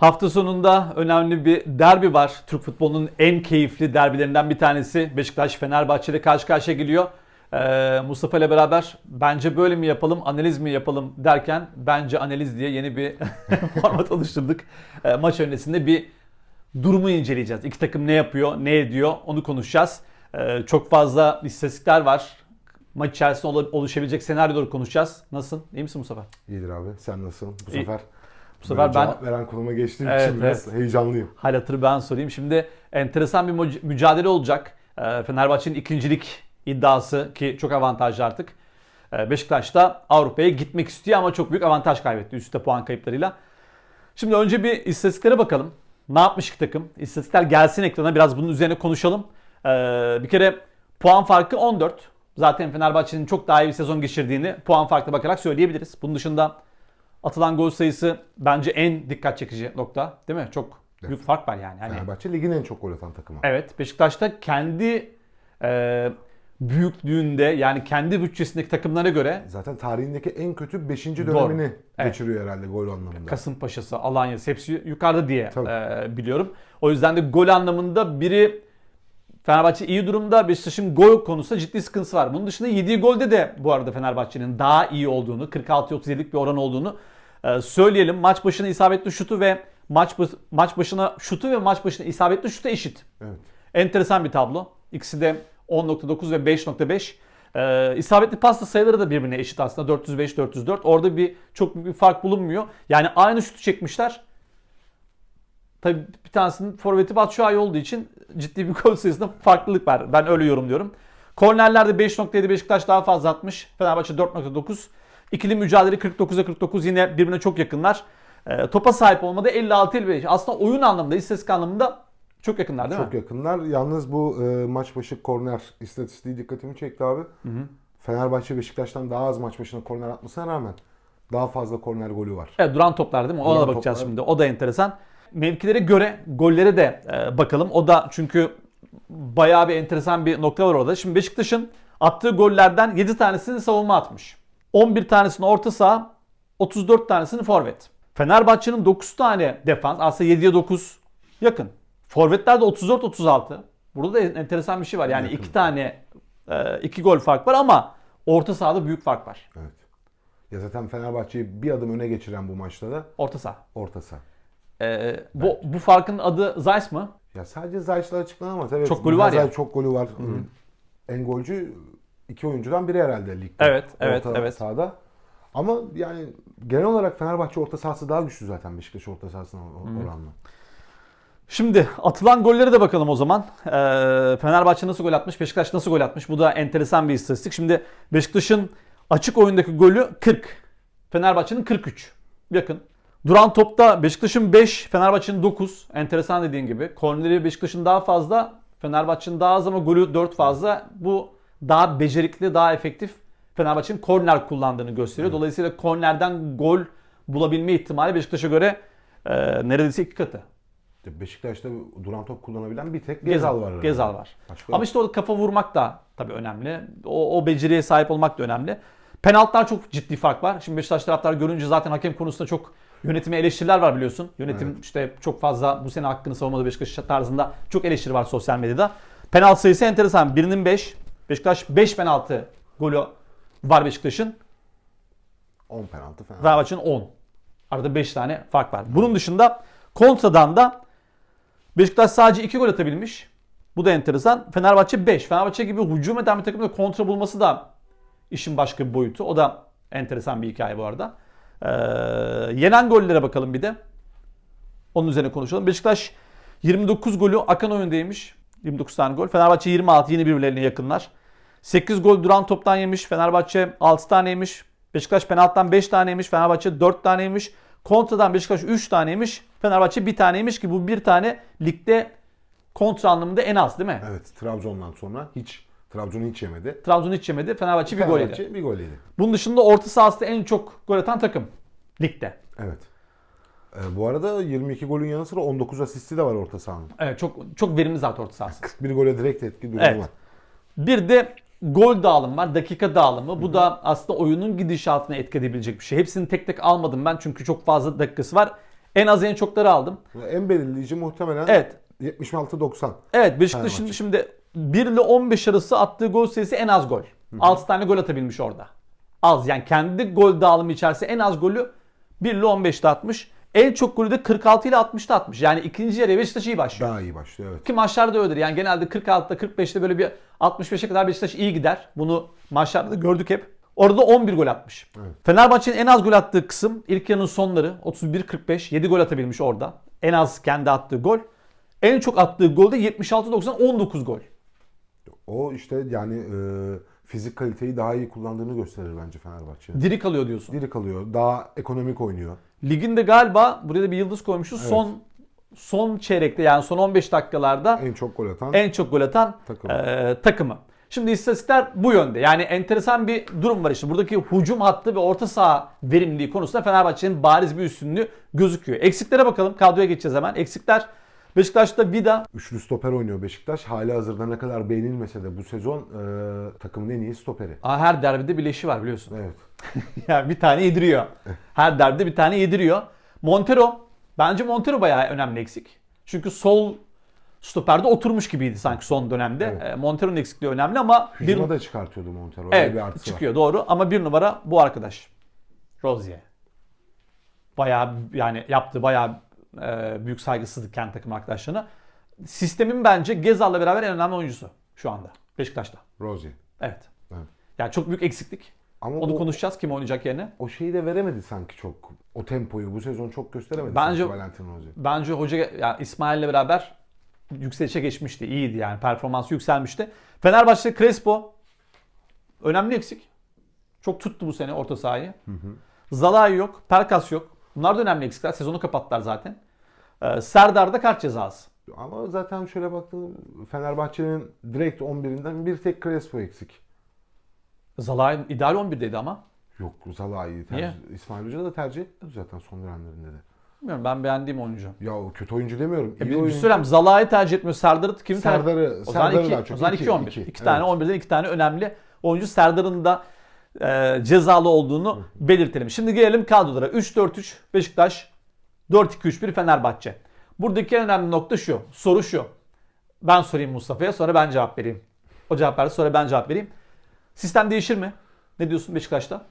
Hafta sonunda önemli bir derbi var. Türk futbolunun en keyifli derbilerinden bir tanesi. Beşiktaş Fenerbahçe ile karşı karşıya geliyor. Ee, Mustafa ile beraber bence böyle mi yapalım, analiz mi yapalım derken bence analiz diye yeni bir format oluşturduk. Ee, maç öncesinde bir durumu inceleyeceğiz. İki takım ne yapıyor, ne ediyor onu konuşacağız. Ee, çok fazla istatistikler var. Maç içerisinde ol- oluşabilecek senaryoları konuşacağız. Nasılsın? İyi misin Mustafa? İyidir abi. Sen nasılsın? Bu İyi. sefer Bu sefer ben cevap veren konuma geçtiğim Evet, için biraz heyecanlıyım. hal hatırı ben sorayım. Şimdi enteresan bir mücadele olacak. Ee, Fenerbahçe'nin ikincilik iddiası ki çok avantajlı artık. Ee, Beşiktaş da Avrupa'ya gitmek istiyor ama çok büyük avantaj kaybetti üstte puan kayıplarıyla. Şimdi önce bir istatistiklere bakalım. Ne yapmış iki takım? İstatistikler gelsin ekrana biraz bunun üzerine konuşalım. Ee, bir kere puan farkı 14. Zaten Fenerbahçe'nin çok daha iyi bir sezon geçirdiğini puan farkına bakarak söyleyebiliriz. Bunun dışında atılan gol sayısı bence en dikkat çekici nokta. Değil mi? Çok büyük fark var yani. Hani Fenerbahçe ligin en çok gol atan takımı. Evet Beşiktaş'ta kendi e, büyüklüğünde yani kendi bütçesindeki takımlara göre Zaten tarihindeki en kötü 5. Doğru. dönemini Evet. geçiriyor herhalde gol anlamında. Kasımpaşa'sı, Alanya'sı hepsi yukarıda diye Tabii. e, biliyorum. O yüzden de gol anlamında biri Fenerbahçe iyi durumda. Beşiktaş'ın gol konusunda ciddi sıkıntısı var. Bunun dışında yediği golde de bu arada Fenerbahçe'nin daha iyi olduğunu, 46-37'lik bir oran olduğunu e, söyleyelim. Maç başına isabetli şutu ve maç maç başına şutu ve maç başına isabetli şutu eşit. Evet. Enteresan bir tablo. İkisi de 10.9 ve 5.5. Ee, isabetli pasta sayıları da birbirine eşit aslında. 405-404. Orada bir çok büyük bir fark bulunmuyor. Yani aynı şutu çekmişler. Tabii bir tanesinin forveti Batshuayi olduğu için ciddi bir gol sayısında farklılık var. Ben öyle yorumluyorum. Kornerlerde 5.7 Beşiktaş daha fazla atmış. Fenerbahçe 4.9. İkili mücadele 49'a 49 yine birbirine çok yakınlar. Ee, topa sahip olmada 56-55. Aslında oyun anlamında, istatistik anlamında çok yakınlar değil Çok mi? yakınlar. Yalnız bu e, maç başı korner istatistiği dikkatimi çekti abi. Fenerbahçe Beşiktaş'tan daha az maç başına korner atmasına rağmen daha fazla korner golü var. Evet duran toplar değil mi? Ona Duran da bakacağız toplar. şimdi. O da enteresan. Mevkilere göre gollere de e, bakalım. O da çünkü bayağı bir enteresan bir nokta var orada. Şimdi Beşiktaş'ın attığı gollerden 7 tanesini savunma atmış. 11 tanesini orta saha, 34 tanesini forvet. Fenerbahçe'nin 9 tane defans, aslında 7'ye 9 yakın. Forvetlerde 34-36. Burada da enteresan bir şey var. Yani Yakın. 2 tane 2 gol fark var ama orta sahada büyük fark var. Evet. Ya zaten Fenerbahçe'yi bir adım öne geçiren bu maçta da Orta saha. orta saha. Ee, bu, bu farkın adı Zeiss mı? Ya sadece Zayt'la açıklanamaz. Evet. Çok golü var ya. Çok golü var. En golcü iki oyuncudan biri herhalde ligde. Evet, evet, orta evet. Sahada. Ama yani genel olarak Fenerbahçe orta sahası daha güçlü zaten Beşiktaş orta sahasına oranla. Şimdi atılan gollere de bakalım o zaman. Ee, Fenerbahçe nasıl gol atmış, Beşiktaş nasıl gol atmış? Bu da enteresan bir istatistik. Şimdi Beşiktaş'ın açık oyundaki golü 40. Fenerbahçe'nin 43. Yakın. Duran topta Beşiktaş'ın 5, Fenerbahçe'nin 9. Enteresan dediğin gibi. Korneri Beşiktaş'ın daha fazla, Fenerbahçe'nin daha az ama golü 4 fazla. Bu daha becerikli, daha efektif Fenerbahçe'nin korner kullandığını gösteriyor. Dolayısıyla kornerden gol bulabilme ihtimali Beşiktaş'a göre e, neredeyse iki katı. Beşiktaş'ta duran top kullanabilen bir tek Gezal var. herhalde. Gezal var. Başka Ama işte orada kafa vurmak da tabii önemli. O, o beceriye sahip olmak da önemli. Penaltılar çok ciddi fark var. Şimdi Beşiktaş taraftar görünce zaten hakem konusunda çok yönetime eleştiriler var biliyorsun. Yönetim Evet. işte çok fazla bu sene hakkını savunmadı Beşiktaş tarzında çok eleştiri var sosyal medyada. Penaltı sayısı enteresan. Birinin 5. Beşiktaş 5 penaltı golü var Beşiktaş'ın. 10 penaltı falan. Fenerbahçe'nin 10. Arada 5 tane fark var. Bunun dışında kontradan da Beşiktaş sadece 2 gol atabilmiş. Bu da enteresan. Fenerbahçe 5. Fenerbahçe gibi hücum eden bir takımda kontra bulması da işin başka bir boyutu. O da enteresan bir hikaye bu arada. Ee, yenen gollere bakalım bir de. Onun üzerine konuşalım. Beşiktaş 29 golü akan oyundaymış. 29 tane gol. Fenerbahçe 26 yine birbirlerine yakınlar. 8 gol duran toptan yemiş. Fenerbahçe 6 tane yemiş. Beşiktaş penaltıdan 5 tane yemiş. Fenerbahçe 4 tane yemiş. Kontradan Beşiktaş 3 tane yemiş. Fenerbahçe 1 tane yemiş ki bu bir tane ligde kontra anlamında en az değil mi? Evet Trabzon'dan sonra hiç Trabzon'u hiç yemedi. Trabzon hiç yemedi. Fenerbahçe bir gol yedi. Fenerbahçe bir gol yedi. Bunun dışında orta sahasında en çok gol atan takım ligde. Evet. Ee, bu arada 22 golün yanı sıra 19 asisti de var orta sahanın. Evet çok çok verimli zaten orta sahası. Bir gole direkt etki durumu Evet. var. Bir de gol dağılımı var, dakika dağılımı. Bu da aslında oyunun gidişatına etki edebilecek bir şey. Hepsini tek tek almadım ben çünkü çok fazla dakikası var. En az en çokları aldım. En belirleyici muhtemelen Evet. 76-90. Evet Beşiktaş'ın Fenerbahçe. şimdi 1 ile 15 arası attığı gol sayısı en az gol. 6 tane gol atabilmiş orada. Az yani kendi gol dağılımı içerisinde en az golü 1 ile 15'te atmış. En çok golü de 46 ile 60'ta atmış. Yani ikinci yarıya Beşiktaş iyi başlıyor. Daha iyi başlıyor evet. Ki maçlarda öyledir. Yani genelde 46'da 45'te böyle bir 65'e kadar Beşiktaş iyi gider. Bunu maçlarda da gördük hep. Orada 11 gol atmış. Evet. Fenerbahçe'nin en az gol attığı kısım ilk yarının sonları 31-45 7 gol atabilmiş orada. En az kendi attığı gol. En çok attığı gol de 76-90 19 gol. O işte yani e, fizik kaliteyi daha iyi kullandığını gösterir bence Fenerbahçe. Diri kalıyor diyorsun. Diri kalıyor. Daha ekonomik oynuyor. Liginde galiba buraya da bir yıldız koymuşuz. Evet. Son son çeyrekte yani son 15 dakikalarda En çok gol atan en çok gol atan Takım. e, takımı. Şimdi istatistikler bu yönde. Yani enteresan bir durum var işte. Buradaki hücum hattı ve orta saha verimliliği konusunda Fenerbahçe'nin bariz bir üstünlüğü gözüküyor. Eksiklere bakalım. Kadroya geçeceğiz hemen. Eksikler Beşiktaş'ta Vida, Üçlü stoper oynuyor Beşiktaş. Hali hazırda ne kadar beğenilmese de bu sezon e, takımın en iyi stoperi. Aa, her derbide bir leşi var biliyorsun. Evet. yani bir tane yediriyor. Her derbide bir tane yediriyor. Montero, bence Montero bayağı önemli eksik. Çünkü sol stoperde oturmuş gibiydi sanki son dönemde. Evet. E, Montero'nun eksikliği önemli ama bir, Hücuma da çıkartıyordu Montero. Öyle bir evet, artısı çıkıyor doğru ama bir numara bu arkadaş. Rozier. Bayağı yani yaptığı bayağı e, büyük saygısızlık kendi takım arkadaşlarına. Sistemin bence Gezal'la beraber en önemli oyuncusu şu anda Beşiktaş'ta. Rozier. Evet. Evet. Yani çok büyük eksiklik. Ama Onu o, konuşacağız kim oynayacak yerine. o şeyi de veremedi sanki çok. O tempoyu bu sezon çok gösteremedi Bence- Valentin Rozier. Bence hoca ya İsmail'le beraber yükselişe geçmişti. İyiydi yani. Performansı yükselmişti. Fenerbahçe Crespo önemli eksik. Çok tuttu bu sene orta sahayı. Zalai yok. Pelkas yok. Bunlar da önemli eksikler. Sezonu kapattılar zaten. Ee, Serdar'da kart cezası. Ama zaten şöyle baktığım Fenerbahçe'nin direkt 11'inden bir tek Crespo eksik. Zalai ideal 11'deydi ama. Yok Zalai'yi tercih. İsmail Hoca da tercih etmedi zaten son dönemlerinde de. Bilmiyorum ben beğendiğim oyuncu. Ya o kötü oyuncu demiyorum. İyi bir, bir oyuncu. söyleyeyim Zalai tercih etmiyor. Serdar'ı kimi tercih Serdar'ı, Serdar'ı iki, daha çok. o zaman İki, 2 11. iki. 2 tane Evet. 11'den 2 tane önemli oyuncu Serdar'ın da e, cezalı olduğunu belirtelim. Şimdi gelelim kadrolara. 3-4-3 Beşiktaş, 4-2-3-1 Fenerbahçe. Buradaki en önemli nokta şu. Soru şu. Ben sorayım Mustafa'ya sonra ben cevap vereyim. O cevap verdi sonra ben cevap vereyim. Sistem değişir mi? Ne diyorsun Beşiktaş'ta?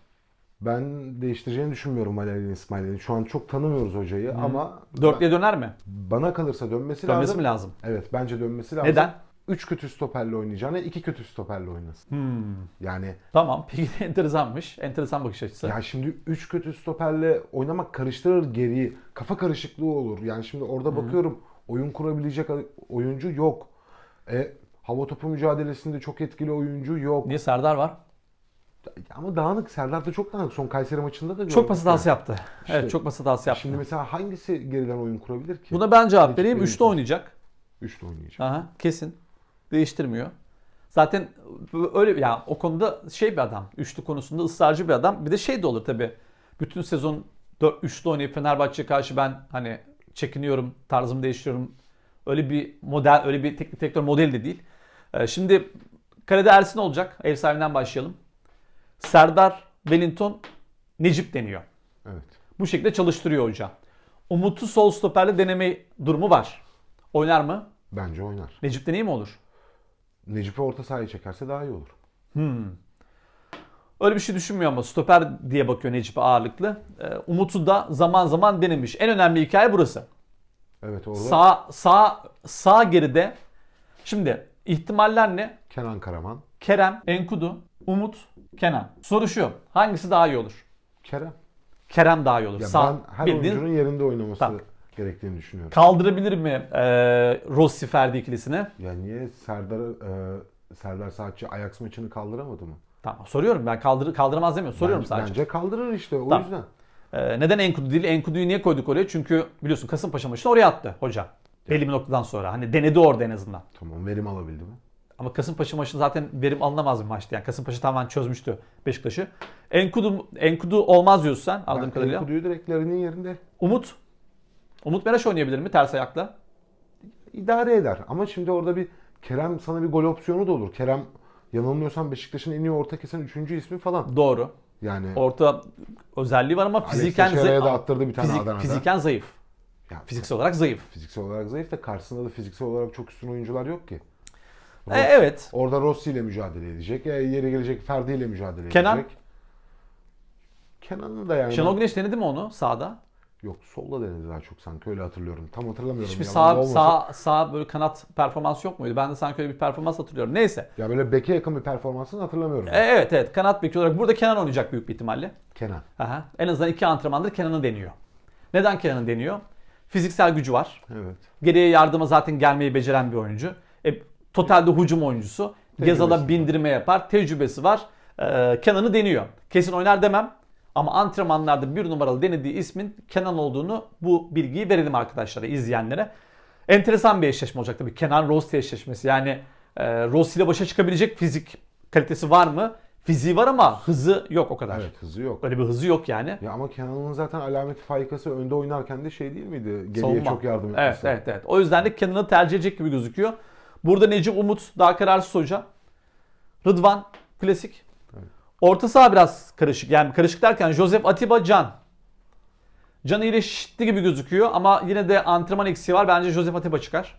Ben değiştireceğini düşünmüyorum Valerian İsmail'in. Şu an çok tanımıyoruz hocayı ama Dörtlüye döner mi? bana kalırsa dönmesi, Dönmesi lazım. mi lazım? Evet bence dönmesi lazım. Neden? 3 kötü stoperle oynayacağına 2 kötü stoperle oynasın. Hmm. Yani Tamam. Peki enteresanmış. Enteresan bakış açısı. ya şimdi 3 kötü stoperle oynamak karıştırır geriyi. Kafa karışıklığı olur. Yani şimdi orada bakıyorum oyun kurabilecek oyuncu yok. E, hava topu mücadelesinde çok etkili oyuncu yok. Niye Serdar var? Ama dağınık. Serdar da çok dağınık. Son Kayseri maçında da Çok gördük pas yani. hatası yaptı. Evet çok pas hatası yaptı. Şimdi mesela hangisi geriden oyun kurabilir ki? Buna ben cevap Hiçbiri vereyim. yok. 3'te oynayacak. 3'te oynayacak. Aha, kesin. Değiştirmiyor. Zaten öyle ya o konuda şey bir adam. Üçlü konusunda ısrarcı bir adam. Bir de şey de olur tabi. Bütün sezon 4 üçlü oynayıp Fenerbahçe'ye karşı ben hani çekiniyorum, tarzımı değiştiriyorum. Öyle bir model, öyle bir teknik direktör modeli de değil. Ee, şimdi kalede Ersin olacak. Ev sahibinden başlayalım. Serdar, Wellington, Necip deniyor. Evet. Bu şekilde çalıştırıyor hoca. Umut'u sol stoperle deneme durumu var. Oynar mı? Bence oynar. Necip deneyim mi olur? Necip'i orta sahaya çekerse daha iyi olur. Öyle bir şey düşünmüyor ama stoper diye bakıyor Necip'e ağırlıklı. Ee, Umut'u da zaman zaman denemiş. En önemli hikaye burası. Evet orada Sağ sağ sağ geride. Şimdi ihtimaller ne? Kenan Karaman, Kerem, Enkudu, Umut, Kenan. Soru şu. Hangisi daha iyi olur? Kerem. Kerem daha iyi olur. Ya Sağ, ben her bildiğin oyuncunun yerinde oynaması Tamam. Gerektiğini düşünüyorum. kaldırabilir mi e, Rossi Ferdi ikilisini? Ya niye Serdar e, Serdar Saatçi Ajax maçını kaldıramadı mı? Tamam soruyorum ben kaldır, kaldıramaz demiyorum. Soruyorum bence, sadece. Bence kaldırır işte o Tamam. yüzden. Ee, neden Enkudu değil? Enkudu'yu niye koyduk oraya? Çünkü biliyorsun Kasımpaşa maçını oraya attı hoca. Belli bir noktadan sonra. Hani denedi orada en azından. Tamam verim alabildi mi? Ama Kasımpaşa maçı zaten verim alınamaz bir maçtı. Yani Kasımpaşa tamamen çözmüştü Beşiktaş'ı. Enkudu, Enkudu olmaz diyorsun sen anladığım Ben kadarıyla. Enkudu'yu direkt Larin'in yerinde Umut. Umut Meraş oynayabilir mi ters ayakla? idare eder. Ama şimdi orada bir Kerem sana bir gol opsiyonu da olur. Kerem yanılmıyorsam Beşiktaş'ın en iyi orta kesen 3. ismi falan. Doğru. Yani Orta özelliği var ama fiziken zayıf. da attırdı bir tane Fizik- Adana'da. fiziken zayıf. Ya, Fiziksel olarak zayıf. fiziksel olarak zayıf da karşısında da fiziksel olarak çok üstün oyuncular yok ki. E, evet. Orada Rossi ile mücadele edecek. E, yeri gelecek Ferdi ile mücadele Kenan? edecek. Kenan'ın da yani. Şenol Güneş denedi mi onu sağda? Yok solda denedi daha çok sanki öyle hatırlıyorum. Tam hatırlamıyorum. Hiçbir sağ, olmasın. sağ, sağ böyle kanat performansı yok muydu? Ben de sanki öyle bir performans hatırlıyorum. Neyse. Ya böyle beke yakın bir performansını hatırlamıyorum. E, evet evet kanat beki olarak burada Kenan oynayacak büyük bir ihtimalle. Kenan. Aha. En azından iki antrenmandır Kenan'ı deniyor. Neden Kenan'ı deniyor? Fiziksel gücü var. Evet. Geriye yardıma zaten gelmeyi beceren bir oyuncu. E, totalde hücum oyuncusu. Gezal'a bindirme yapar. Tecrübesi var. E, Kenan'ı deniyor. Kesin oynar demem. Ama antrenmanlarda bir numaralı denediği ismin Kenan olduğunu bu bilgiyi verelim arkadaşlara, izleyenlere. Enteresan bir eşleşme olacak tabii. Kenan Rossi eşleşmesi. Yani e, Rossi ile başa çıkabilecek fizik kalitesi var mı? Fiziği var ama hızı yok o kadar. Evet hızı yok. Öyle bir hızı yok yani. Ya ama Kenan'ın zaten alameti faykası önde oynarken de şey değil miydi? Geriye Savunma. çok yardım Evet, etmesi. evet, evet. O yüzden de Kenan'ı tercih edecek gibi gözüküyor. Burada Necip Umut daha kararsız hoca. Rıdvan klasik. Orta saha biraz karışık. Yani karışık derken Josep Atiba Can. Can iyileşti gibi gözüküyor ama yine de antrenman eksiği var. Bence Josep Atiba çıkar.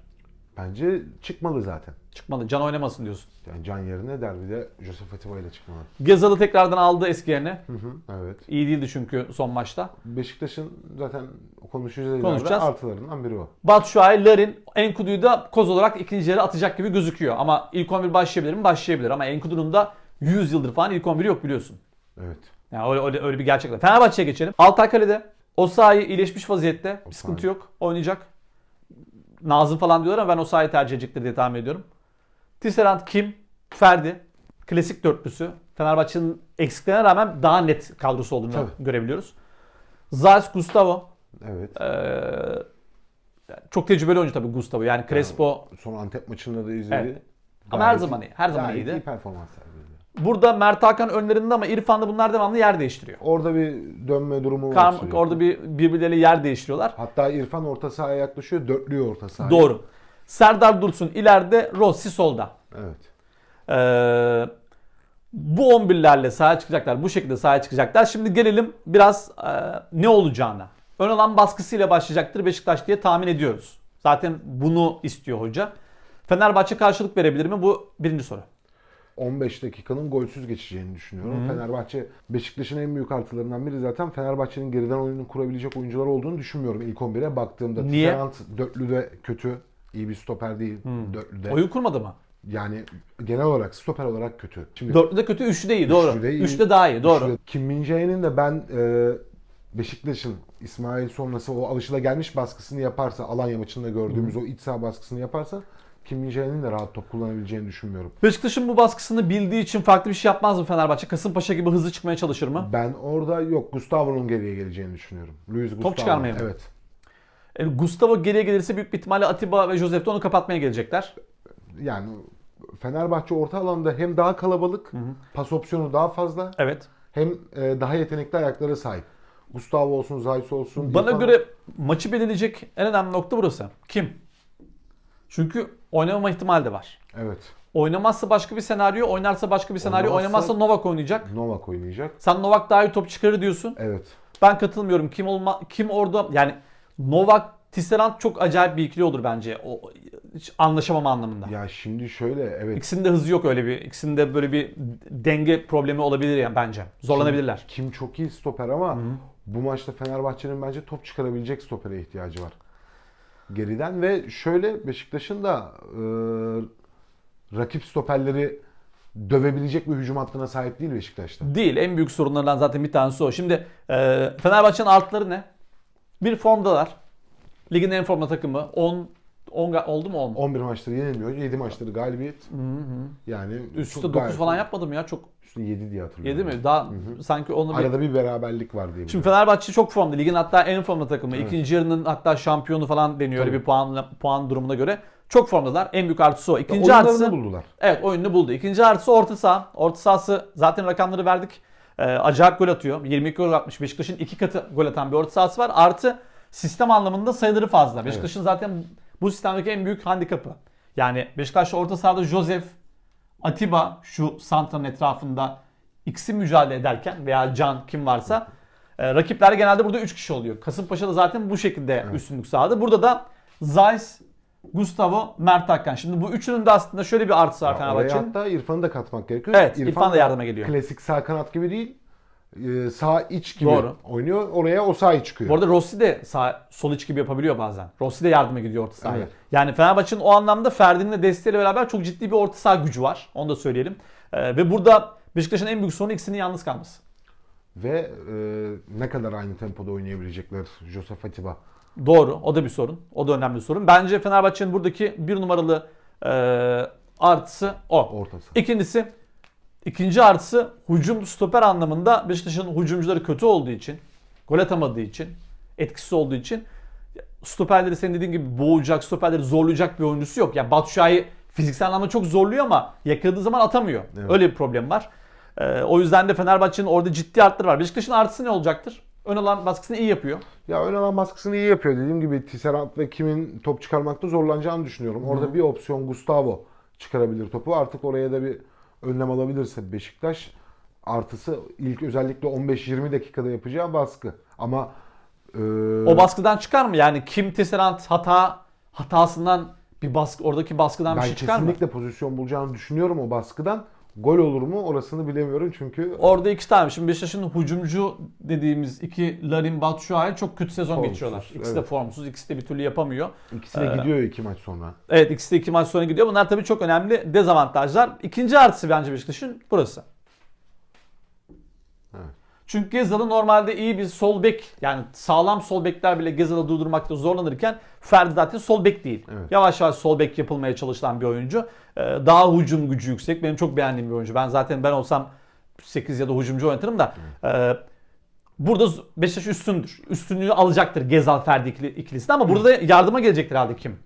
Bence çıkmalı zaten. Çıkmalı. Can oynamasın diyorsun. Yani Can yerine derbide Josef Atiba ile çıkmalı. Gezal'ı tekrardan aldı eski yerine. Hı hı. Evet. İyi değildi çünkü son maçta. Beşiktaş'ın zaten konuşacağız Konuşacağız. artılarından biri o. Batshuayi, Larin, Enkudu'yu da koz olarak ikinci yere atacak gibi gözüküyor. Ama ilk 11 başlayabilir mi? Başlayabilir. Ama Enkudu'nun da 100 yıldır falan ilk 11'i yok biliyorsun. Evet. Yani öyle, öyle, öyle bir gerçek var. Fenerbahçe'ye geçelim. Altay Kale'de. Osayi iyileşmiş vaziyette. Bir sıkıntı yok. Oynayacak. Nazım falan diyorlar ama ben Osayi tercih edecektir diye tahmin ediyorum. Tisserand Kim, Ferdi. Klasik dörtlüsü. Fenerbahçe'nin eksiklerine rağmen daha net kadrosu olduğunu Tabii. görebiliyoruz. Zayt Gustavo. Evet. Ee, çok tecrübeli oyuncu tabii Gustavo. Yani Crespo. Son Antep maçında da izledi. Evet. Ama her zaman iyi, her zaman iyiydi. iyi performans. Burada Mert Hakan önlerinde ama İrfan'da bunlar devamlı yer değiştiriyor. Orada bir dönme durumu var. Kar- sürekli. orada bir birbirleriyle yer değiştiriyorlar. Hatta İrfan orta sahaya yaklaşıyor. Dörtlüyor orta sahaya. Doğru. Serdar Dursun ileride, Rossi solda. Evet. Ee, bu 11'lerle sahaya çıkacaklar. Bu şekilde sahaya çıkacaklar. Şimdi gelelim biraz e, ne olacağına. Ön alan baskısıyla başlayacaktır Beşiktaş diye tahmin ediyoruz. Zaten bunu istiyor hoca. Fenerbahçe karşılık verebilir mi? Bu birinci soru. 15 dakikanın golsüz geçeceğini düşünüyorum. Fenerbahçe Beşiktaş'ın en büyük artılarından biri zaten Fenerbahçe'nin geriden oyunu kurabilecek oyuncular olduğunu düşünmüyorum ilk 11'e baktığımda. Niye? Tisserand dörtlüde kötü. iyi bir stoper değil dörtlüde. Oyun kurmadı mı? Yani genel olarak stoper olarak kötü. Şimdi Dörtlüde kötü, üçlü de iyi. Doğru. Üçlü de iyi. Üçlü daha iyi. Doğru. Üçlü- Kim Min-jae'nin de ben e, Beşiktaş'ın İsmail sonrası o alışılagelmiş baskısını yaparsa Alanya maçında gördüğümüz o iç saha baskısını yaparsa Kim Min-jae'nin de rahat top kullanabileceğini düşünmüyorum. Beşiktaş'ın bu baskısını bildiği için farklı bir şey yapmaz mı Fenerbahçe? Kasımpaşa gibi hızlı çıkmaya çalışır mı? Ben orada yok Gustavo'nun geriye geleceğini düşünüyorum. Luis Gustavo. çıkarmaya mı? Evet. E, Gustavo geriye gelirse büyük bir ihtimalle Atiba ve Josep de onu kapatmaya gelecekler. Yani Fenerbahçe orta alanda hem daha kalabalık, pas opsiyonu daha fazla, Evet. hem e, daha yetenekli ayaklara sahip. Gustavo olsun, Zayt olsun. Bana İrfan- göre maçı belirleyecek en önemli nokta burası. Kim? Çünkü oynamama ihtimali de var. Evet. Oynamazsa başka bir senaryo, oynarsa başka bir senaryo. Oynamazsa- Oynamazsa Novak oynayacak. Novak oynayacak. Sen Novak daha iyi top çıkarır diyorsun. Evet. Ben katılmıyorum. Kim olma kim orada yani Novak Tisserand çok acayip bir ikili olur bence. O hiç anlaşamama anlamında. Ya şimdi şöyle evet. İkisinin de hızı yok öyle bir. İkisinde böyle bir denge problemi olabilir yani bence. Zorlanabilirler. Kim çok iyi stoper ama bu maçta Fenerbahçe'nin bence top çıkarabilecek stopere ihtiyacı var. Geriden ve şöyle Beşiktaş'ın da e, rakip stoperleri dövebilecek bir hücum hattına sahip değil Beşiktaş'ta. Değil. En büyük sorunlardan zaten bir tanesi o. Şimdi e, Fenerbahçe'nin artıları ne? Bir formdalar. Ligin en formda takımı. 10 10 oldu mu 10? 11 maçları yenilmiyor. 7 maçları galibiyet. Yani Üstte çok 9 gayet- falan yapmadım ya. Çok Üstte 7 diye hatırlıyorum. 7 mi? Daha sanki onu bir... Arada bir beraberlik var diye. Şimdi Fenerbahçe çok formda. Ligin hatta en formda takımı. İkinci yarının hatta şampiyonu falan deniyor Tabii. bir puan puan durumuna göre. Çok formdalar. En büyük artısı o. İkinci artısı buldular. Evet oyununu buldu. İkinci artısı orta saha. Orta sahası zaten rakamları verdik. Ee, acayip gol atıyor. 22 gol atmış. Beşiktaş'ın iki katı gol atan bir orta sahası var. Artı sistem anlamında sayıları fazla. Beşiktaş'ın zaten bu sistemdeki en büyük handikapı. Yani Beşiktaş'ta orta sahada Josef, Atiba şu santranın etrafında ikisi mücadele ederken veya Can kim varsa E, rakipler genelde burada 3 kişi oluyor. Kasımpaşa'da zaten bu şekilde üstünlük sağladı. Burada da Zeiss, Gustavo, Mert Hakan. Şimdi bu üçünün de aslında şöyle bir artısı var Fenerbahçe'nin. hatta İrfan'ı da katmak gerekiyor. Evet, İrfan da yardıma geliyor. Klasik sağ kanat gibi değil. E, Sağ iç gibi Doğru. oynuyor. Oraya o sağ iç çıkıyor. Bu arada Rossi de sağ, sol iç gibi yapabiliyor bazen. Rossi de yardıma gidiyor orta sahaya. Evet. Yani Fenerbahçe'nin o anlamda Ferdi'nin de desteğiyle beraber çok ciddi bir orta saha gücü var. Onu da söyleyelim. Ee, ve burada Beşiktaş'ın en büyük sorunu ikisinin yalnız kalması. Ve e, ne kadar aynı tempoda oynayabilecekler Josef Atiba. Doğru. O da bir sorun. O da önemli bir sorun. Bence Fenerbahçe'nin buradaki bir numaralı e, artısı o. Ortası. İkincisi, ikinci artısı hücum stoper anlamında Beşiktaş'ın hücumcuları kötü olduğu için, gol atamadığı için, etkisiz olduğu için stoperleri senin dediğin gibi boğacak, stoperleri zorlayacak bir oyuncusu yok. Yani Batu fiziksel anlamda çok zorluyor ama yakaladığı zaman atamıyor. Evet. Öyle bir problem var. Ee, o yüzden de Fenerbahçe'nin orada ciddi artları var. Beşiktaş'ın artısı ne olacaktır? Ön alan baskısını iyi yapıyor. Ya ön alan baskısını iyi yapıyor. Dediğim gibi Tisserand ve kimin top çıkarmakta zorlanacağını düşünüyorum. Orada bir opsiyon Gustavo çıkarabilir topu. Artık oraya da bir önlem alabilirse Beşiktaş artısı ilk özellikle 15-20 dakikada yapacağı baskı. Ama e, O baskıdan çıkar mı? Yani Kim Tisserand hata hatasından bir baskı oradaki baskıdan bir ben şey çıkar mı? kesinlikle pozisyon bulacağını düşünüyorum o baskıdan. Gol olur mu orasını bilemiyorum çünkü Orada iki tane. Şimdi Beşiktaş'ın hücumcu dediğimiz iki Larin Batshuayi çok kötü sezon Formsuz, geçiriyorlar. İkisi de evet. formsuz, ikisi de bir türlü yapamıyor. ikisi de gidiyor iki maç sonra. Evet ikisi de iki maç sonra gidiyor. Bunlar tabii çok önemli dezavantajlar. İkinci artısı bence Beşiktaş'ın burası. Evet. Çünkü Gezal'ı normalde iyi bir sol bek yani sağlam sol bekler bile Gezal'ı durdurmakta zorlanırken Ferdi zaten sol bek değil. Evet. Yavaş yavaş sol bek yapılmaya çalışılan bir oyuncu. Ee, Daha hücum gücü yüksek. Benim çok beğendiğim bir oyuncu. Ben zaten ben olsam 8 ya da hücumcu oynatırım da. e, Burada Beşiktaş üstündür. Üstünlüğü alacaktır Gezal Ferdi ikili, ikilisinde ama burada da yardıma gelecektir herhalde kim?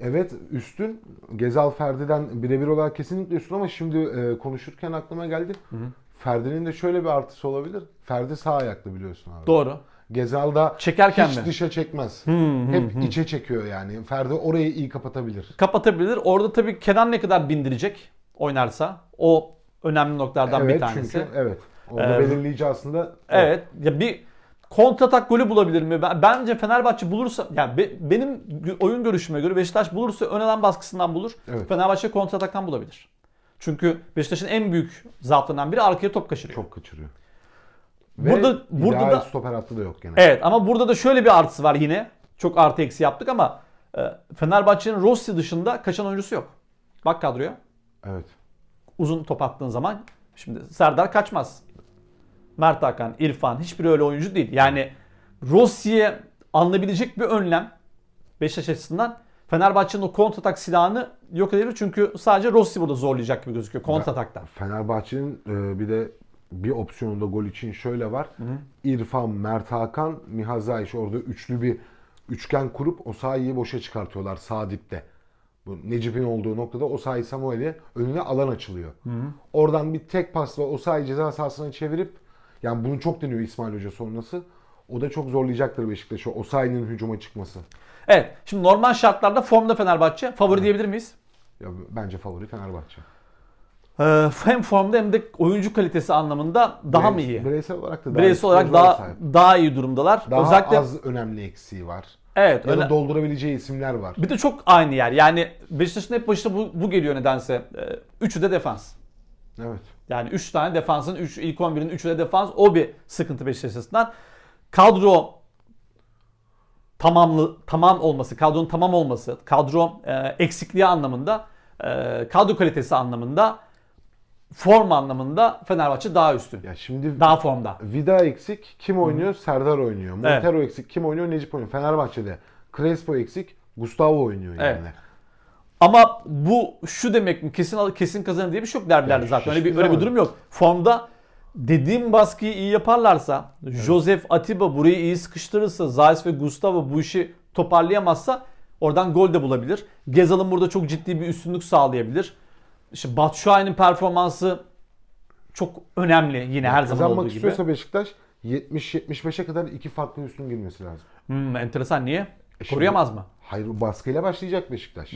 Evet üstün. Gezal Ferdi'den birebir olarak kesinlikle üstün ama şimdi e, konuşurken aklıma geldi. Ferdi'nin de şöyle bir artısı olabilir. Ferdi sağ ayaklı biliyorsun abi. Doğru. Gezal da Çekerken hiç mi? dışa çekmez. Hep içe çekiyor yani. Ferdi orayı iyi kapatabilir. Kapatabilir. Orada tabii Kenan ne kadar bindirecek oynarsa o önemli noktalardan evet bir tanesi. çünkü evet. Orada Ee, belirleyici aslında. Evet. Ya bir kontratak golü bulabilir mi? Ben- Bence Fenerbahçe bulursa yani be- benim oyun görüşüme göre Beşiktaş bulursa ön alan baskısından bulur. Evet. Fenerbahçe kontrataktan bulabilir. Çünkü Beşiktaş'ın en büyük zaaflarından biri arkaya top kaçırıyor. Çok kaçırıyor. Burada- Ve burada ideal da- stoper hattı da yok gene. Evet ama burada da şöyle bir artısı var yine. Çok artı eksi yaptık ama e, Fenerbahçe'nin Rossi dışında kaçan oyuncusu yok. Bak kadroya. Evet. uzun top attığın zaman şimdi Serdar kaçmaz. Mert Hakan, İrfan hiçbiri öyle oyuncu değil. Yani Rossi'ye alınabilecek bir önlem Beşiktaş açısından Fenerbahçe'nin o kontratak silahını yok edebilir. Çünkü sadece Rossi burada zorlayacak gibi gözüküyor kontratakta. Fenerbahçe'nin e, bir de bir opsiyonunda gol için şöyle var. İrfan, Mert Hakan, Miha Zayş orada üçlü bir üçgen kurup o sahayı boşa çıkartıyorlar sağ dipte. Bu Necip'in olduğu noktada o sahayı Samuel'e önüne alan açılıyor. Oradan bir tek pasla o sahayı ceza sahasına çevirip yani bunu çok deniyor İsmail Hoca sonrası. O da çok zorlayacaktır Beşiktaş'ı. O sahanın hücuma çıkması. Evet şimdi normal şartlarda formda Fenerbahçe favori diyebilir miyiz? Ya bence favori Fenerbahçe. Ee, hem formda hem de oyuncu kalitesi anlamında daha mı iyi? Bireysel olarak da daha Bireysel iyi olarak daha sahip. daha iyi durumdalar. Daha Özellikle az önemli eksiği var. evet Ya öyle- da doldurabileceği isimler var. Bir de çok aynı yer. Yani Beşiktaş'ın hep başında bu, bu geliyor nedense. Ee, Üçü de defans. Evet. Yani 3 tane defansın, 3 ilk 11'in 3'ü de defans. O bir sıkıntı Beşiktaş açısından. Kadro tamamlı tamam olması, kadronun tamam olması, kadro e, eksikliği anlamında, e, kadro kalitesi anlamında, form anlamında Fenerbahçe daha üstün. Ya şimdi Daha formda. Vida eksik kim oynuyor? Serdar oynuyor. Evet. Montero eksik kim oynuyor? Necip oynuyor. Fenerbahçe'de Crespo eksik Gustavo oynuyor yani. Evet. Ama bu şu demek mi kesin kesin kazanır diye bir şey yok derbilerde Yani zaten. Öyle bir öyle bir durum yok. Formda dediğim baskıyı iyi yaparlarsa, Josef Atiba burayı iyi sıkıştırırsa, Zayis ve Gustavo bu işi toparlayamazsa oradan gol de bulabilir. Gezal'ın burada çok ciddi bir üstünlük sağlayabilir. İşte Batshuayi'nin performansı çok önemli yine her zaman Kazanmak olduğu gibi. istiyorsa Beşiktaş 70-75'e kadar iki farklı üstün girmesi lazım. Hmm, enteresan niye? E şimdi- Koruyamaz mı? Hayır bu baskıyla başlayacak Beşiktaş.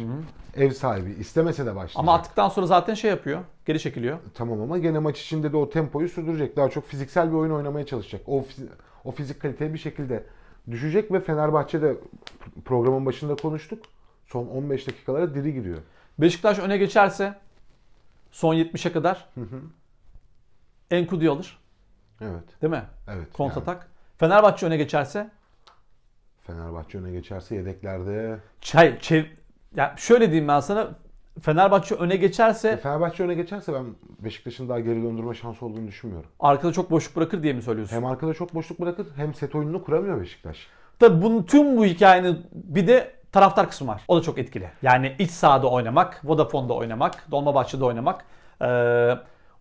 Ev sahibi istemese de başlayacak. Ama attıktan sonra zaten şey yapıyor. Geri çekiliyor. Tamam ama gene maç içinde de o tempoyu sürdürecek. Daha çok fiziksel bir oyun oynamaya çalışacak. O fizi- o fizik kalite bir şekilde düşecek ve Fenerbahçe'de programın başında konuştuk. Son 15 dakikalara diri giriyor. Beşiktaş öne geçerse son 70'e kadar Enkudu'yu alır. Evet. Değil mi? Evet. Kontratak. Fenerbahçe öne geçerse yani Fenerbahçe öne geçerse yedeklerde çay, çev, ya şöyle diyeyim ben sana Fenerbahçe öne geçerse Fenerbahçe öne geçerse ben Beşiktaş'ın daha geri döndürme şansı olduğunu düşünmüyorum. arkada çok boşluk bırakır diye mi söylüyorsun? Hem arkada çok boşluk bırakır hem set oyununu kuramıyor Beşiktaş. Tabii bunun tüm bu hikayenin bir de taraftar kısmı var. O da çok etkili. Yani iç sahada oynamak, Vodafone'da oynamak, Dolmabahçe'de oynamak. Ee,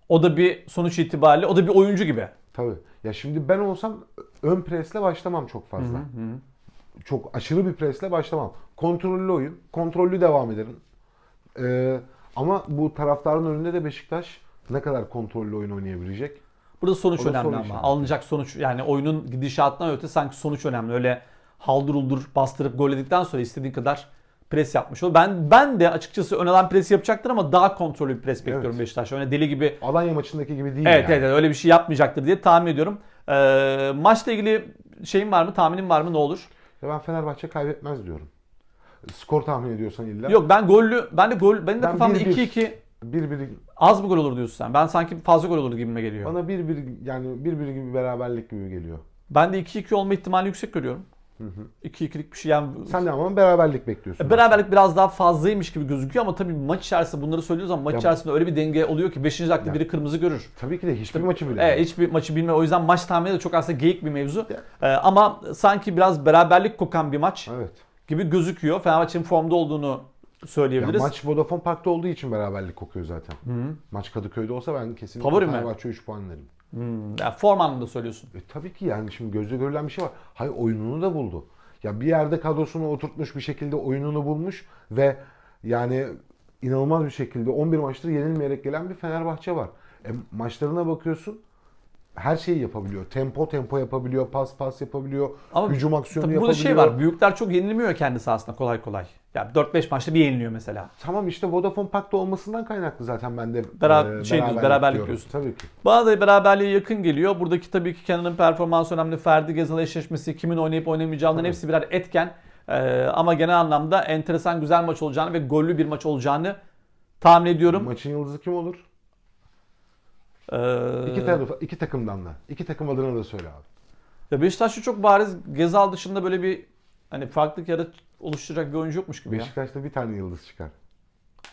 o da bir sonuç itibariyle o da bir oyuncu gibi. Tabii. Ya şimdi ben olsam ön presle başlamam çok fazla. Çok aşırı bir presle başlamam. Kontrollü oyun. Kontrollü devam ederim. Ee, ama bu taraftarın önünde de Beşiktaş ne kadar kontrollü oyun oynayabilecek? Burada sonuç O da önemli soru ama. işareti. Alınacak sonuç yani oyunun gidişatından öte sanki sonuç önemli. Öyle haldır uldur bastırıp gol yedikten sonra istediğin kadar pres yapmış olur. Ben ben de açıkçası ön alan pres yapacaktır ama daha kontrollü bir pres bekliyorum Evet. Beşiktaş. Öyle deli gibi Alanya maçındaki gibi değil Evet, yani. evet evet öyle bir şey yapmayacaktır diye tahmin ediyorum. Ee, maçla ilgili şeyin var mı? Tahminin var mı? Ne olur? Ya ben Fenerbahçe kaybetmez diyorum. Skor tahmin ediyorsan illa. Yok ben gollü ben de gol benim de Ben kafamda 1-1. 2-2 1-1 az bir gol olur diyorsun sen. Ben sanki fazla gol olur gibime geliyor. bana 1-1 yani 1-1 gibi beraberlik gibi geliyor. Ben de 2-2 olma ihtimali yüksek görüyorum. 2-2'lik bir şey yani. Sen de ama beraberlik bekliyorsun. Beraberlik biraz daha fazlaymış gibi gözüküyor ama tabii maç içerisinde bunları söylüyoruz ama maç Ya- içerisinde öyle bir denge oluyor ki 5. dakika Ya- biri kırmızı görür. Tabii ki de hiçbir maçı bile. Evet, hiçbir maçı bilme. O yüzden maç tahmini de çok aslında geyik bir mevzu. Ee, ama sanki biraz beraberlik kokan bir maç Evet. gibi gözüküyor. Fenerbahçe'nin formda olduğunu Ya söyleyebiliriz. maç Vodafone Park'ta olduğu için beraberlik kokuyor zaten. Maç Kadıköy'de olsa ben kesinlikle Favori mi? Fenerbahçe 3 puan derim. Hmm, yani form anlamında söylüyorsun. E, tabii ki yani şimdi gözle görülen bir şey var. Hayır oyununu da buldu. Ya bir yerde kadrosunu oturtmuş bir şekilde oyununu bulmuş ve yani inanılmaz bir şekilde 11 maçtır yenilmeyerek gelen bir Fenerbahçe var. E, maçlarına bakıyorsun her şeyi yapabiliyor. Tempo tempo yapabiliyor, pas pas yapabiliyor, Ama hücum aksiyonu Tabii burada yapabiliyor. şey var. Büyükler çok yenilmiyor kendi sahasında kolay kolay. Ya 4-5 maçta bir yeniliyor mesela. Tamam işte Vodafone Park'ta olmasından kaynaklı zaten ben de Bera- e, şey diyorsun, beraberlik diyorsun. Tabii ki. Bana da beraberliğe yakın geliyor. Buradaki tabii ki Kenan'ın performansı önemli. Ferdi Gezal eşleşmesi, kimin oynayıp oynamayacağının Tabii. hepsi birer etken. Ee, ama genel anlamda enteresan güzel maç olacağını ve gollü bir maç olacağını tahmin ediyorum. Maçın yıldızı kim olur? Ee, İki, taraf, iki takımdan da. İki takım adına da söyle abi. ya Beşiktaş'ta çok bariz Gezal dışında böyle bir hani farklılık yarat oluşturacak bir oyuncu yokmuş gibi ya. Beşiktaş'ta bir tane yıldız çıkar.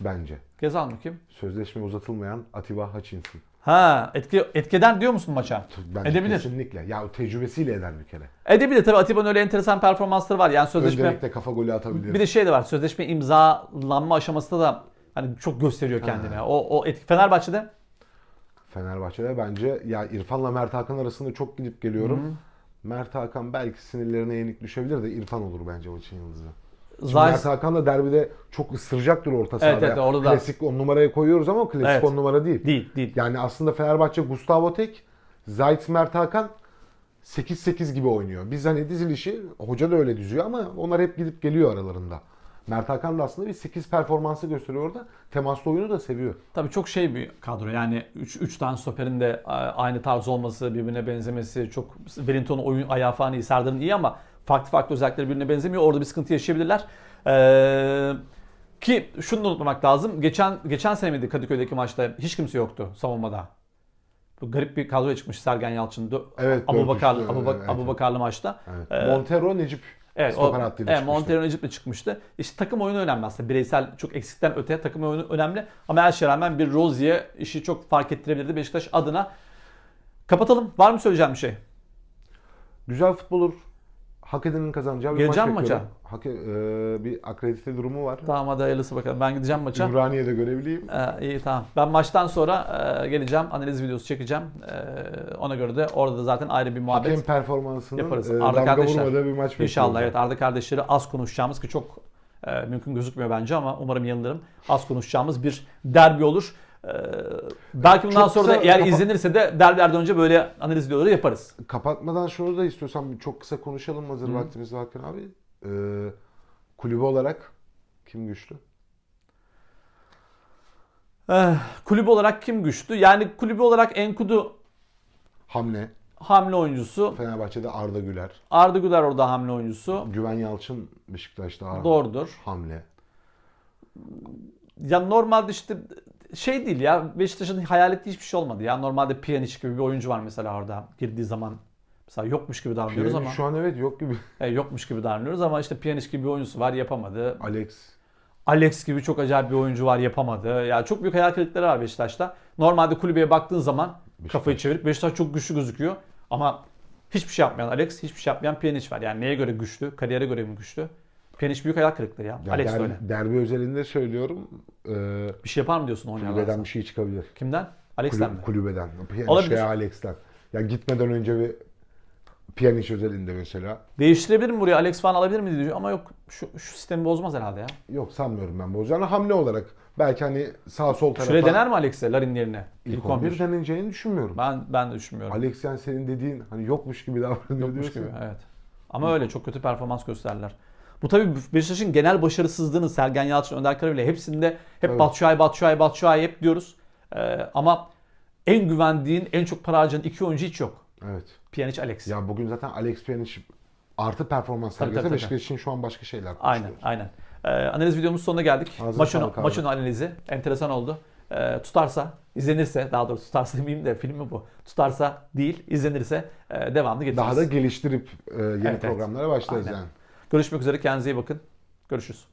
Bence. Gezal mı kim? Sözleşme uzatılmayan Atiba Hutchinson. Ha, etki, etkeden diyor musun maça? Bence Edebilir. kesinlikle. Ya tecrübesiyle eder bir kere. Edebilir tabii Atiba'nın öyle enteresan performansları var. Yani sözleşme Öncelikle kafa golü atabilir. bir de şey de var. Sözleşme imzalanma aşamasında da hani çok gösteriyor kendini. O o etki Fenerbahçe'de Fenerbahçe'de bence ya İrfan'la Mert Hakan arasında çok gidip geliyorum. Mert Hakan belki sinirlerine yenik düşebilir de İrfan olur bence maçın yıldızı. Şimdi Mert Hakan da derbide çok ısıracaktır orta sahada. evet, orada da. Klasik on numaraya koyuyoruz ama klasik Evet. on numara değil. değil değil. Yani aslında Fenerbahçe Gustavo Tek, Zayt Mert Hakan 8-8 gibi oynuyor. Biz hani dizilişi hoca da öyle diziyor ama onlar hep gidip geliyor aralarında. Mert Hakan da aslında bir 8 performansı gösteriyor orada. Temaslı oyunu da seviyor. Tabii çok şey bir kadro. Yani 3 3 tane stoperin de aynı tarz olması, birbirine benzemesi, çok Wellington'un oyun ayağı falan iyi, Serdar'ın iyi ama farklı farklı özellikleri birbirine benzemiyor. Orada bir sıkıntı yaşayabilirler. Ee, ki şunu da unutmamak lazım. Geçen geçen sene miydi Kadıköy'deki maçta hiç kimse yoktu savunmada. Bu garip bir kadroya çıkmış Sergen Yalçın. Evet, Abu dört Bakar, üçlü, Abu, Bak- evet, Abu. Bakarlı maçta. Evet. Ee, Montero, Necip Evet, o, stoper hattıyla evet Necip'le çıkmıştı. İşte takım oyunu önemli aslında. Bireysel çok eksikten öte takım oyunu önemli. Ama her şeye rağmen bir Rozier işi çok fark ettirebilirdi Beşiktaş adına. Kapatalım. Var mı söyleyeceğim bir şey? Güzel futbol olur. Hak edenin kazanacağı bir Geleceğim maç maça. bekliyorum. Hak, e, bir akredite durumu var. Tamam hadi hayırlısı bakalım. Ben gideceğim maça. Ümraniye'de görebileyim. Ee, iyi tamam. Ben maçtan sonra e, geleceğim. Analiz videosu çekeceğim. Ee, ona göre de orada da zaten ayrı bir muhabbet. Hakem performansının yaparız. e, Arda damga kardeşler. vurmadığı bir maç bekliyorum. İnşallah evet Arda kardeşleri az konuşacağımız ki çok e, mümkün gözükmüyor bence ama umarım yanılırım. Az konuşacağımız bir derbi olur. E, belki bundan Çok sonra da eğer izlenirse de derbilerden önce böyle analiz videoları yaparız. Kapatmadan şunu da istiyorsam çok kısa konuşalım hazır Hı. vaktimiz varken abi. Ee, kulübü olarak kim güçlü? Eh, kulübü olarak kim güçlü? Yani kulübü olarak Enkudu Hamle. hamle oyuncusu. Fenerbahçe'de Arda Güler. Arda Güler orada hamle oyuncusu. Güven Yalçın Beşiktaş'ta Arda. Doğrudur. Hamle. Ya normalde işte şey değil ya Beşiktaş'ın hayal ettiği hiçbir şey olmadı ya. Normalde Pjanic gibi bir oyuncu var mesela orada girdiği zaman. Mesela yokmuş gibi davranıyoruz ama Şu an evet yok gibi. e, yokmuş gibi davranıyoruz ama işte Pjanic gibi bir oyuncusu var yapamadı. Alex. Alex gibi çok acayip bir oyuncu var yapamadı. Ya çok büyük hayal kırıklıkları var Beşiktaş'ta. Normalde kulübeye baktığın zaman kafayı çevirip Beşiktaş çok güçlü gözüküyor. Ama hiçbir şey yapmayan Alex, hiçbir şey yapmayan Pjanic var. Yani neye göre güçlü? Kariyere göre mi güçlü? Pjanic büyük hayal kırıklığı ya. Ya Alex de der- öyle. derbi özelinde söylüyorum. E, Bir şey yapar mı diyorsun oynayan kulübeden bir şey çıkabilir. Kimden? Alex'ten Kulüp, mi? kulübeden. Pjanic veya Alex'ten. Ya gitmeden önce bir Pjanic özelinde mesela. Değiştirebilir mi buraya? Alex falan alabilir mi diyor ama yok şu, şu sistemi bozmaz herhalde ya. Yok sanmıyorum ben bozacağını. Hamle olarak belki hani sağ sol tarafa Şuraya dener mi Alex'e Larin yerine? ilk İlk 11 11. deneneceğini düşünmüyorum. Ben ben de düşünmüyorum. Alex yani senin dediğin hani yokmuş gibi davranıyor Yokmuş diyorsun. gibi evet. Ama öyle çok kötü performans gösterdiler. Bu tabii Beşiktaş'ın genel başarısızlığını Sergen Yalçın, Önder Karabile hepsinde hep Evet. Batshuayi, Batshuayi, Batshuayi hep diyoruz. Ee, ama en güvendiğin, en çok para harcayan iki oyuncu hiç yok. Evet. Pjanic, Alex. Ya bugün zaten Alex Pjanic artı performans sergilese Beşiktaş için şu an başka şeyler Aynen, aynen. Ee, analiz videomuzun sonuna geldik. Maçın, maçın analizi enteresan oldu. Ee, tutarsa, izlenirse, daha doğrusu tutarsa demeyeyim de filmi bu. Tutarsa değil, izlenirse e, devamlı getiririz. Daha da geliştirip e, yeni Evet, evet. programlara başlarız Aynen. yani. Görüşmek üzere, kendinize iyi bakın. Görüşürüz.